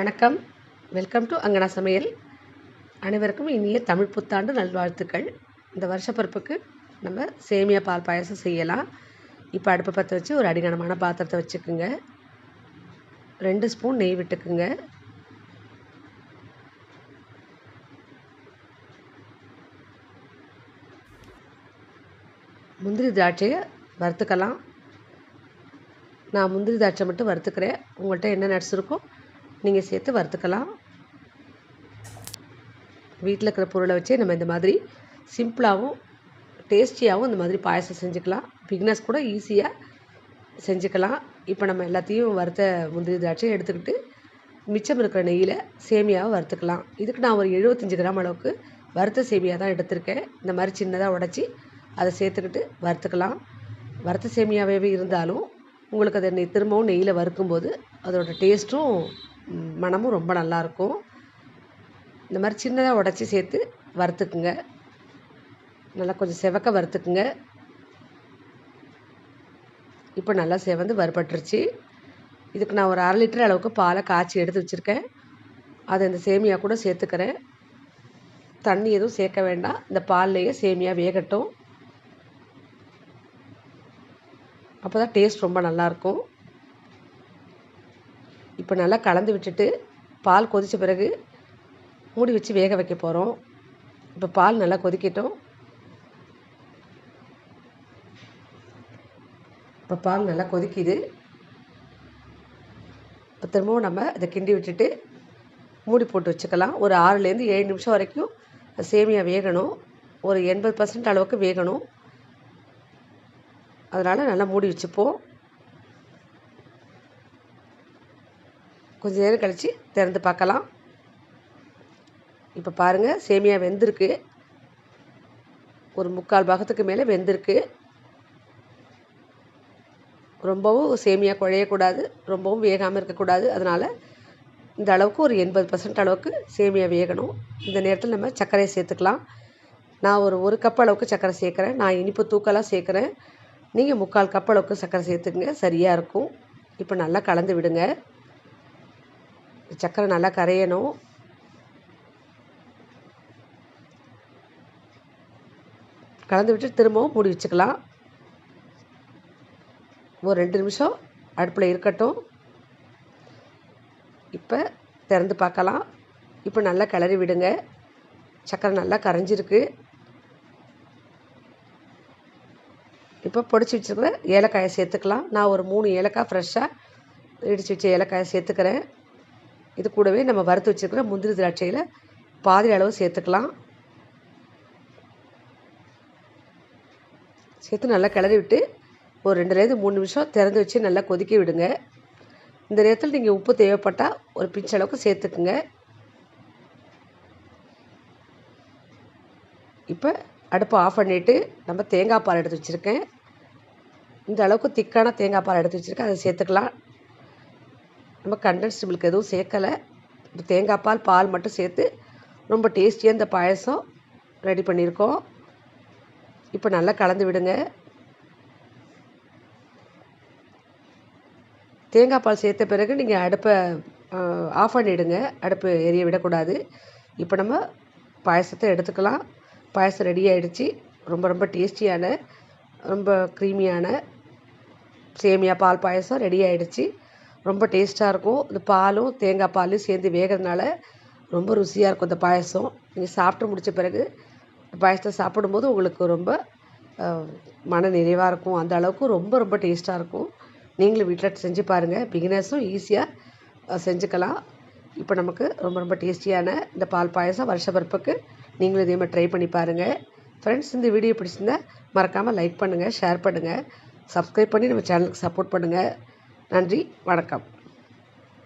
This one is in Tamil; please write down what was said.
வணக்கம். வெல்கம் டு அங்கனா சமையல். அனைவருக்கும் இனிய தமிழ் புத்தாண்டு நல்வாழ்த்துக்கள். இந்த வருஷப்பிறப்புக்கு நம்ம சேமியா பால் பாயாசம் செய்யலாம். இப்போ அடுப்பை பற்ற வச்சு ஒரு அடிகனமான பாத்திரத்தை வச்சுக்குங்க. ரெண்டு ஸ்பூன் நெய் விட்டுக்குங்க. முந்திரி திராட்சையை வறுத்துக்கலாம். நான் முந்திரி திராட்சை மட்டும் வறுத்துக்கிறேன். உங்கள்கிட்ட என்ன நட்ஸ் இருக்கோ நீங்கள் சேர்த்து வறுத்துக்கலாம். வீட்டில் இருக்கிற பொருளை வச்சே நம்ம இந்த மாதிரி சிம்பிளாகவும் டேஸ்டியாகவும் இந்த மாதிரி பாயசம் செஞ்சுக்கலாம். பிக்னஸ் கூட ஈஸியாக செஞ்சுக்கலாம். இப்போ நம்ம எல்லாத்தையும் வறுத்த முந்திரி திராட்சை எடுத்துக்கிட்டு மிச்சம் இருக்கிற நெய்யில் சேமியாவை வறுத்துக்கலாம். இதுக்கு நான் ஒரு எழுபத்தஞ்சி கிராம் அளவுக்கு வறுத்த சேமியா தான் எடுத்திருக்கேன். இந்த மாதிரி சின்னதாக உடச்சி அதை சேர்த்துக்கிட்டு வறுத்துக்கலாம். வறுத்த சேமியாவே இருந்தாலும் உங்களுக்கு அதை திரும்பவும் நெய்யில் வறுக்கும்போது அதோடய டேஸ்ட்டும் மனமும் ரொம்ப நல்லாயிருக்கும் இந்த மாதிரி சின்னதாக உடச்சி சேர்த்து வறுத்துக்குங்க. நல்லா கொஞ்சம் செவக்க வறுத்துக்குங்க. இப்போ நல்லா செவந்து வறுபட்டுருச்சு. இதுக்கு நான் ஒரு அரை லிட்டர் அளவுக்கு பாலை காய்ச்சி எடுத்து வச்சுருக்கேன். அதை இந்த சேமியா கூட சேர்த்துக்கிறேன். தண்ணி எதுவும் சேர்க்க வேண்டாம். இந்த பால்லையே சேமியா வேகட்டும். அப்போ தான் டேஸ்ட் ரொம்ப நல்லாயிருக்கும் இப்போ நல்லா கலந்து விட்டுட்டு பால் கொதித்த பிறகு மூடி வச்சு வேக வைக்க போகிறோம் இப்போ பால் நல்லா கொதிக்கட்டும். இப்போ பால் நல்லா கொதிக்குது. இப்போ திரும்பவும் நம்ம இதை கிண்டி விட்டுட்டு மூடி போட்டு வச்சுக்கலாம். ஒரு ஆறுலேருந்து ஏழு நிமிஷம் வரைக்கும் சேமியா வேகணும். ஒரு எண்பது பர்சன்ட் அளவுக்கு வேகணும். அதனால் நல்லா மூடி வச்சுப்போம். கொஞ்சம் நேரம் கழித்து திறந்து பார்க்கலாம். இப்போ பாருங்கள் சேமியா வெந்திருக்கு. ஒரு முக்கால் பாகத்துக்கு மேலே வெந்திருக்கு. ரொம்பவும் சேமியா குழையக்கூடாது ரொம்பவும் வேகாமல் இருக்கக்கூடாது. அதனால் இந்த அளவுக்கு ஒரு எண்பது பர்சன்ட் அளவுக்கு சேமியா வேகணும். இந்த நேரத்தில் நம்ம சர்க்கரையை சேர்த்துக்கலாம். நான் ஒரு ஒரு கப் அளவுக்கு சர்க்கரை சேர்க்குறேன். நான் இனிப்பு தூக்கலாக சேர்க்குறேன். நீங்கள் முக்கால் கப் அளவுக்கு சர்க்கரை சேர்த்துக்குங்க. சரியாக இருக்கும். இப்போ நல்லா கலந்து விடுங்க. சக்கரை நல்லா கரையணும். கலந்து விட்டு திரும்பவும் மூடி வச்சுக்கலாம். ஒரு ரெண்டு நிமிஷம் அடுப்பில் இருக்கட்டும். இப்போ திறந்து பார்க்கலாம். இப்போ நல்லா கிளறி விடுங்க. சக்கரை நல்லா கரைஞ்சிருக்கு. இப்போ பொடிச்சு வச்சுருக்கிற ஏலக்காயை சேர்த்துக்கலாம். நான் ஒரு மூணு ஏலக்காய் ஃப்ரெஷ்ஷாக இடித்து வச்ச ஏலக்காயை சேர்த்துக்கிறேன். இது கூடவே நம்ம வறுத்து வச்சுருக்கிற முந்திரி திராட்சையில் பாதி அளவு சேர்த்துக்கலாம். சேர்த்து நல்லா கிளறி விட்டு ஒரு ரெண்டுலேருந்து மூணு நிமிஷம் திறந்து வச்சு நல்லா கொதிக்க விடுங்க. இந்த நேரத்தில் நீங்கள் உப்பு தேவைப்பட்டால் ஒரு பிஞ்ச் அளவுக்கு சேர்த்துக்குங்க. இப்போ அடுப்பை ஆஃப் பண்ணிவிட்டு நம்ம தேங்காய் பால் எடுத்து வச்சுருக்கேன். இந்த அளவுக்கு திக்கான தேங்காய் பால் எடுத்து வச்சுருக்கேன். அதை சேர்த்துக்கலாம். நம்ம கண்டென்ஸ்டு மில்க் எதுவும் சேர்க்கலை. தேங்காய் பால் பால் மட்டும் சேர்த்து ரொம்ப டேஸ்டியாக இந்த பாயசம் ரெடி பண்ணியிருக்கோம். இப்போ நல்லா கலந்து விடுங்க. தேங்காய் பால் சேர்த்த பிறகு நீங்கள் அடுப்பை ஆஃப் பண்ணிவிடுங்க அடுப்பு எரிய விடக்கூடாது. இப்போ நம்ம பாயசத்தை எடுத்துக்கலாம். பாயசம் ரெடி ஆகிடுச்சு ரொம்ப ரொம்ப டேஸ்டியான ரொம்ப க்ரீமியான சேமியா பால் பாயசம் ரெடி ஆகிடுச்சு ரொம்ப டேஸ்ட்டாக இருக்கும். இந்த பாலும் தேங்காய் பாலும் சேர்ந்து வேகிறதுனால ரொம்ப ருசியாக இருக்கும் இந்த பாயசம். நீங்கள் சாப்பிட்டு முடித்த பிறகு பாயசத்தை சாப்பிடும்போது உங்களுக்கு ரொம்ப மன நிறைவாக இருக்கும். அந்த அளவுக்கு ரொம்ப ரொம்ப டேஸ்ட்டாக இருக்கும். நீங்களும் வீட்டில் செஞ்சு பாருங்கள் பிகினர்ஸும் ஈஸியாக செஞ்சுக்கலாம். இப்போ நமக்கு ரொம்ப ரொம்ப டேஸ்டியான இந்த பால் பாயசம் வருஷ பருப்புக்கு நீங்களும் இதே மாதிரி ட்ரை பண்ணி பாருங்கள் ஃப்ரெண்ட்ஸ் இந்த வீடியோ பிடிச்சிருந்தா மறக்காமல் லைக் பண்ணுங்கள் ஷேர் பண்ணுங்கள் சப்ஸ்கிரைப் பண்ணி நம்ம சேனலுக்கு சப்போர்ட் பண்ணுங்கள் நன்றி வணக்கம்.